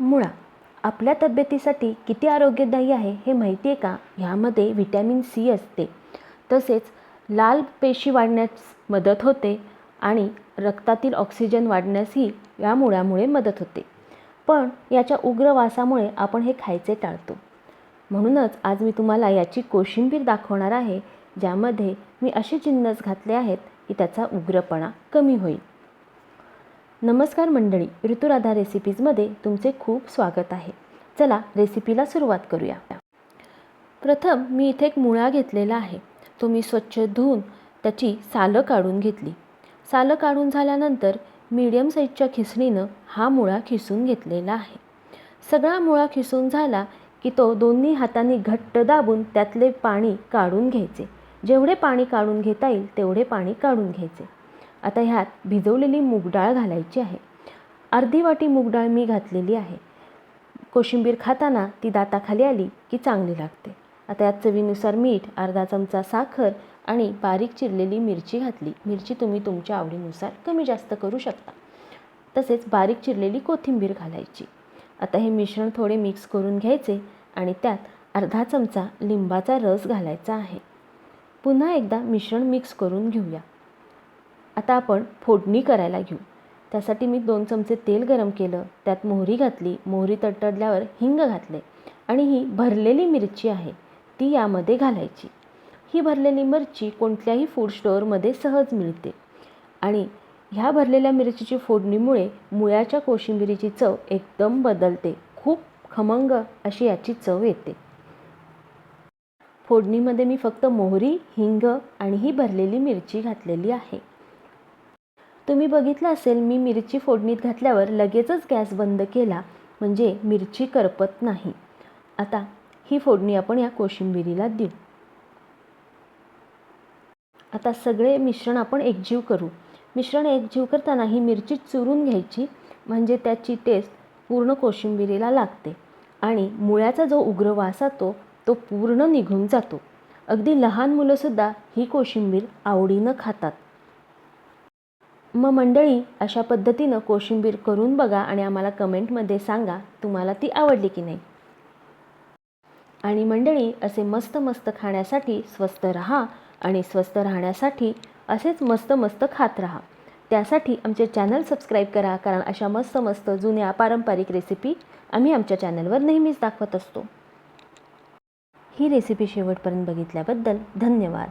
मुळा आपल्या तब्येतीसाठी किती आरोग्यदायी आहे हे माहिती आहे का? ह्यामध्ये व्हिटॅमिन सी असते. तसेच लाल पेशी वाढण्यास मदत होते आणि रक्तातील ऑक्सिजन वाढण्यासही या मुळामुळे मदत होते. पण याच्या उग्र वासामुळे आपण हे खायचे टाळतो. म्हणूनच आज मी तुम्हाला याची कोशिंबीर दाखवणार आहे ज्यामध्ये मी असे जिन्नस घातले आहेत की त्याचा उग्रपणा कमी होईल. नमस्कार मंडळी ऋतुराधा रेसिपीजमध्ये तुमचे खूप स्वागत आहे. चला रेसिपीला सुरुवात करूया. प्रथम मी इथे एक मुळा घेतलेला आहे. तो मी स्वच्छ धुवून त्याची सालं काढून घेतली. सालं काढून झाल्यानंतर मीडियम साईजच्या खिसणीनं हा मुळा खिसून घेतलेला आहे. सगळा मुळा खिसून झाला की तो दोन्ही हातांनी घट्ट दाबून त्यातले पाणी काढून घ्यायचे. जेवढे पाणी काढून घेता येईल तेवढे पाणी काढून घ्यायचे. आता ह्यात भिजवलेली मूगडाळ घालायची आहे. अर्धी वाटी मूगडाळ मी घातलेली आहे. कोशिंबीर खाताना ती दाताखाली आली की चांगली लागते. आता यात चवीनुसार मीठ अर्धा चमचा साखर आणि बारीक चिरलेली मिरची घातली. मिरची तुम्ही तुमच्या आवडीनुसार कमी जास्त करू शकता. तसेच बारीक चिरलेली कोथिंबीर घालायची. आता हे मिश्रण थोडे मिक्स करून घ्यायचे आणि त्यात अर्धा चमचा लिंबाचा रस घालायचा आहे. पुन्हा एकदा मिश्रण मिक्स करून घेऊया. आता आपण फोडणी करायला घेऊ. त्यासाठी मी दोन चमचे तेल गरम केलं. त्यात मोहरी घातली. मोहरी तडतडल्यावर हिंग घातले. आणि ही भरलेली मिरची आहे. ती यामध्ये घालायची. ही भरलेली मिरची कोणत्याही फूड स्टोअरमध्ये सहज मिळते. आणि ह्या भरलेल्या मिरचीची फोडणीमुळे मुळ्याच्या कोशिंबिरीची चव एकदम बदलते. खूप खमंग अशी याची चव येते. फोडणीमध्ये मी फक्त मोहरी हिंग आणि ही भरलेली मिरची घातलेली आहे. तुम्ही बघितलं असेल मी मिरची फोडणीत घातल्यावर लगेचच गॅस बंद केला. म्हणजे मिरची करपत नाही. आता ही फोडणी आपण या कोशिंबिरीला देऊ. आता सगळे मिश्रण आपण एकजीव करू. मिश्रण एकजीव करताना ही मिरची चुरून घ्यायची. म्हणजे त्याची टेस्ट पूर्ण कोशिंबिरीला लागते. आणि मुळ्याचा जो उग्र वास तो तो पूर्ण निघून जातो. अगदी लहान मुलंसुद्धा ही कोशिंबीर आवडीनं खातात. मग मंडळी अशा पद्धतीनं कोशिंबीर करून बघा आणि आम्हाला कमेंटमध्ये सांगा तुम्हाला ती आवडली की नाही. आणि मंडळी असे मस्त मस्त खाण्यासाठी स्वस्त राहा आणि स्वस्त राहण्यासाठी असेच मस्त मस्त खात राहा. त्यासाठी आमचे चॅनल सबस्क्राईब करा कारण अशा मस्त मस्त जुन्या पारंपरिक रेसिपी आम्ही आमच्या चॅनलवर नेहमीच दाखवत असतो. ही रेसिपी शेवटपर्यंत बघितल्याबद्दल धन्यवाद.